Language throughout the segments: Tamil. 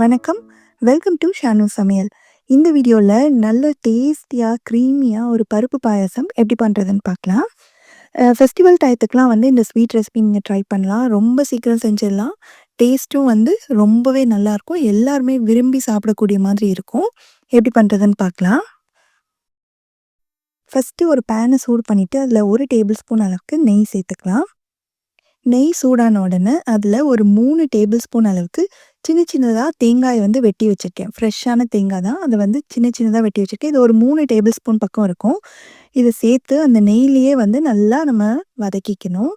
வணக்கம். வெல்கம் டு ஷானு சமையல் இந்த வீடியோவில் நல்ல டேஸ்டியாக க்ரீமியாக ஒரு பருப்பு பாயசம் எப்படி பண்ணுறதுன்னு பார்க்கலாம். ஃபெஸ்டிவல் டயத்துக்குலாம் வந்து இந்த ஸ்வீட் ரெசிபி நீங்கள் ட்ரை பண்ணலாம். ரொம்ப சீக்கிரம் செஞ்சிடலாம். டேஸ்ட்டும் வந்து ரொம்பவே நல்லாயிருக்கும். எல்லாருமே விரும்பி சாப்பிடக்கூடிய மாதிரி இருக்கும். எப்படி பண்ணுறதுன்னு பார்க்கலாம். ஃபஸ்ட்டு ஒரு பேனை சூடு பண்ணிவிட்டு அதில் ஒரு டேபிள் ஸ்பூன் அளவுக்கு நெய் சேர்த்துக்கலாம். நெய் சூடான உடனே அதில் ஒரு மூணு டேபிள் ஸ்பூன் அளவுக்கு சின்ன சின்னதாக தேங்காய் வந்து வெட்டி வச்சுருக்கேன். ஃப்ரெஷ்ஷான தேங்காய் தான். அதை வந்து சின்ன சின்னதாக வெட்டி வச்சுருக்கேன். இது ஒரு மூணு டேபிள் ஸ்பூன் பக்கம் இருக்கும். இதை சேர்த்து அந்த நெய்லேயே வந்து நல்லா நம்ம வதக்கிக்கணும்.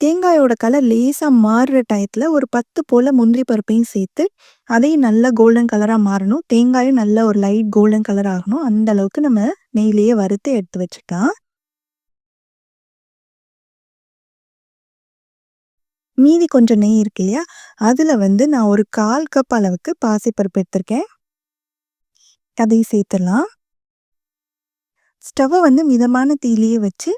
தேங்காயோட கலர் லேசாக மாறுற டயத்தில் ஒரு பத்து போல் முந்திரி பருப்பையும் சேர்த்து அதையும் நல்லா கோல்டன் கலராக மாறணும். தேங்காயும் நல்ல ஒரு லைட் கோல்டன் கலர் ஆகணும். அந்த அளவுக்கு நம்ம நெய்லேயே வறுத்து எடுத்து வச்சுக்கலாம். மீதி கொஞ்சம் நெய் இருக்கு இல்லையா? அதில் வந்து நான் ஒரு கால் கப் அளவுக்கு பாசிப்பருப்பு எடுத்திருக்கேன். அதையும் சேர்த்துடலாம். ஸ்டவ்வை வந்து மிதமான தீயிலேயே வச்சு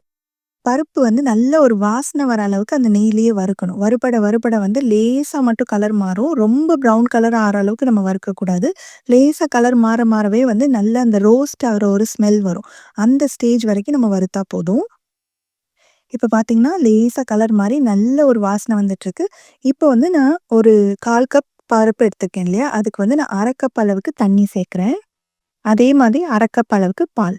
பருப்பு வந்து நல்ல ஒரு வாசனை வர அளவுக்கு அந்த நெய்லேயே வறுக்கணும். வறுபட வறுபட வந்து லேசாக மட்டும் கலர் மாறும். ரொம்ப ப்ரௌன் கலர் ஆகிற அளவுக்கு நம்ம வறுக்கக்கூடாது. லேசாக கலர் மாற மாறவே வந்து நல்ல அந்த ரோஸ்ட் ஆகிற ஒரு ஸ்மெல் வரும். அந்த ஸ்டேஜ் வரைக்கும் நம்ம வறுத்தா போதும். இப்போ பார்த்தீங்கன்னா லேசாக கலர் மாதிரி நல்ல ஒரு வாசனை வந்துட்டுருக்கு. இப்போ வந்து நான் ஒரு கால் கப் பருப்பு எடுத்துருக்கேன் இல்லையா? அதுக்கு வந்து நான் அரை கப் அளவுக்கு தண்ணி சேர்க்குறேன். அதே மாதிரி அரை கப் அளவுக்கு பால்.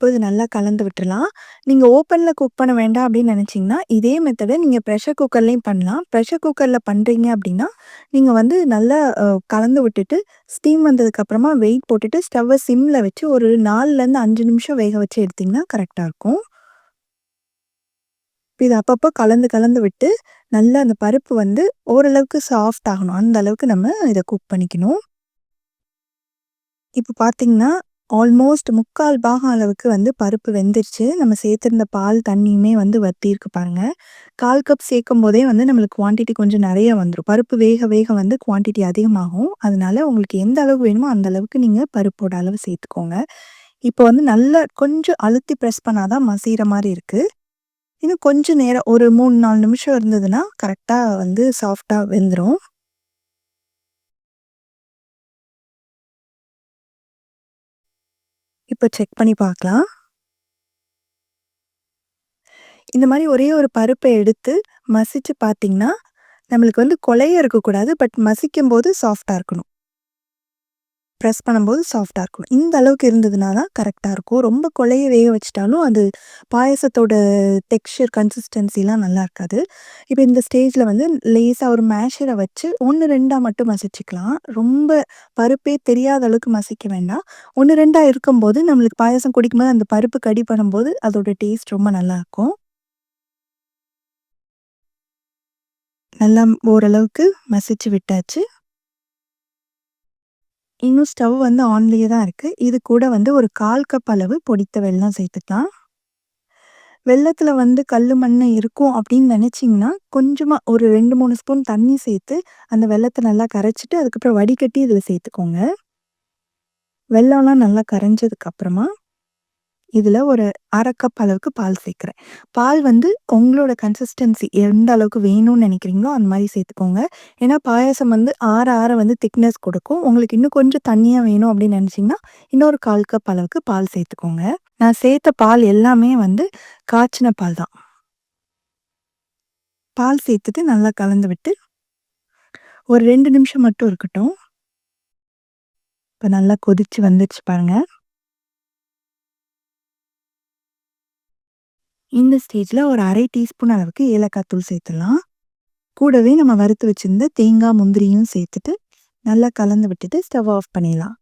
இப்போ இது நல்லா கலந்து விட்டுறலாம். நீங்கள் ஓப்பனில் குக் பண்ண வேண்டாம் அப்படின்னு நினச்சிங்கன்னா இதே மெத்தடை நீங்கள் ப்ரெஷர் குக்கர்லேயும் பண்ணலாம். ப்ரெஷர் குக்கரில் பண்ணுறீங்க அப்படின்னா நீங்கள் வந்து நல்லா கலந்து விட்டுட்டு ஸ்டீம் வந்ததுக்கப்புறமா வெயிட் போட்டுட்டு ஸ்டவ்வை சிம்மில் வச்சு ஒரு நாலுலேருந்து அஞ்சு நிமிஷம் வேக வச்சு எடுத்திங்கன்னா கரெக்டாக இருக்கும். இப்போ இது அப்பப்போ கலந்து கலந்து விட்டு நல்லா அந்த பருப்பு வந்து ஓரளவுக்கு சாஃப்ட் ஆகணும். அந்த அளவுக்கு நம்ம இதை குக் பண்ணிக்கணும். இப்போ பார்த்தீங்கன்னா ஆல்மோஸ்ட் முக்கால் பாகம் அளவுக்கு வந்து பருப்பு வெந்துருச்சு. நம்ம சேர்த்துருந்த பால் தண்ணியுமே வந்து வத்தியிருக்கு பாருங்க. கால் கப் சேர்க்கும் போதே வந்து நம்மளுக்கு குவான்டிட்டி கொஞ்சம் நிறைய வந்துடும் பருப்பு வேக வேக வந்து குவான்டிட்டி அதிகமாகும். அதனால உங்களுக்கு எந்த அளவு வேணுமோ அந்த அளவுக்கு நீங்கள் பருப்போட அளவு சேர்த்துக்கோங்க. இப்போ வந்து நல்லா கொஞ்சம் அழுத்தி ப்ரெஸ் பண்ணாதான் மசீற மாதிரி இருக்குது இன்னும் கொஞ்சம் நேரம் ஒரு மூணு நாலு நிமிஷம் இருந்ததுன்னா கரெக்டாக வந்து சாஃப்டாக வெந்துடும் இப்போ செக் பண்ணி பார்க்கலாம். இந்த மாதிரி ஒரே ஒரு பருப்பை எடுத்து மசித்து பார்த்தீங்கன்னா நம்மளுக்கு வந்து கொலையாக இருக்கக்கூடாது. பட் மசிக்கும் போது சாஃப்டாக இருக்கணும். ப்ரெஸ் பண்ணும்போது சாஃப்டாக இருக்கும். இந்த அளவுக்கு இருந்ததுனா தான் கரெக்டாக இருக்கும். ரொம்ப கொலைய வேக வச்சிட்டாலும் அது பாயசத்தோட டெக்ஸ்சர் கன்சிஸ்டன்சிலாம் நல்லா இருக்காது. இப்போ இந்த ஸ்டேஜில் வந்து லேசாக ஒரு மேஷரை வச்சு ஒன்று ரெண்டாக மட்டும் மசிச்சுக்கலாம். ரொம்ப பருப்பே தெரியாத அளவுக்கு மசிக்க வேண்டாம். ஒன்று ரெண்டாக இருக்கும்போது நம்மளுக்கு பாயசம் குடிக்கும்போது அந்த பருப்பு கடி பண்ணும்போது அதோட டேஸ்ட் ரொம்ப நல்லாயிருக்கும் நல்லா ஓரளவுக்கு மசிச்சு விட்டாச்சு. இன்னும் ஸ்டவ் வந்து ஆன்லேயே தான் இருக்குது இது கூட வந்து ஒரு கால் கப் அளவு பொடித்த வெல்லம் சேர்த்துக்கலாம். வெள்ளத்தில் வந்து கல் மண் இருக்கும் அப்படின்னு நினச்சிங்கன்னா கொஞ்சமாக ஒரு ரெண்டு மூணு ஸ்பூன் தண்ணி சேர்த்து அந்த வெள்ளத்தை நல்லா கரைச்சிட்டு அதுக்கப்புறம் வடிகட்டி இதில் சேர்த்துக்கோங்க. வெள்ளம்லாம் நல்லா கரைஞ்சதுக்கப்புறமா இதில் ஒரு அரை கப் அளவுக்கு பால் சேர்க்குறேன். பால் வந்து உங்களோட கன்சிஸ்டன்சி எந்த அளவுக்கு வேணும்னு நினைக்கிறீங்களோ அந்த மாதிரி சேர்த்துக்கோங்க. ஏன்னா பாயாசம் வந்து ஆற ஆற வந்து திக்னஸ் கொடுக்கும். உங்களுக்கு இன்னும் கொஞ்சம் தண்ணியாக வேணும் அப்படின்னு நினச்சிங்கன்னா இன்னொரு கால் கப் அளவுக்கு பால் சேர்த்துக்கோங்க. நான் சேர்த்த பால் எல்லாமே வந்து காய்ச்சின பால் தான். பால் சேர்த்துட்டு நல்லா கலந்து விட்டு ஒரு ரெண்டு நிமிஷம் மட்டும் இருக்கட்டும். இப்போ நல்லா கொதிச்சு வந்துடுச்சு பாருங்கள் இந்த ஸ்டேஜில் ஒரு அரை டீஸ்பூன் அளவுக்கு ஏலக்காய் தூள் சேர்த்துடலாம். கூடவே நம்ம வறுத்து வச்சுருந்த தேங்காய் முந்திரியும் சேர்த்துட்டு நல்லா கலந்து விட்டுட்டு ஸ்டவ் ஆஃப் பண்ணிடலாம்.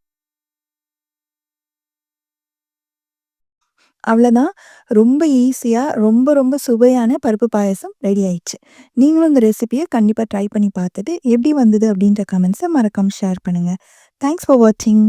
அவ்வளோதான் ரொம்ப ஈஸியாக ரொம்ப ரொம்ப சுவையான பருப்பு பாயசம் ரெடி ஆயிடுச்சு. நீங்களும் இந்த ரெசிபியை கண்டிப்பாக ட்ரை பண்ணி பார்த்துட்டு எப்படி வந்தது அப்படின்ற கமெண்ட்ஸை மறக்காமல் ஷேர் பண்ணுங்கள் தேங்க்ஸ் ஃபார் வாட்சிங்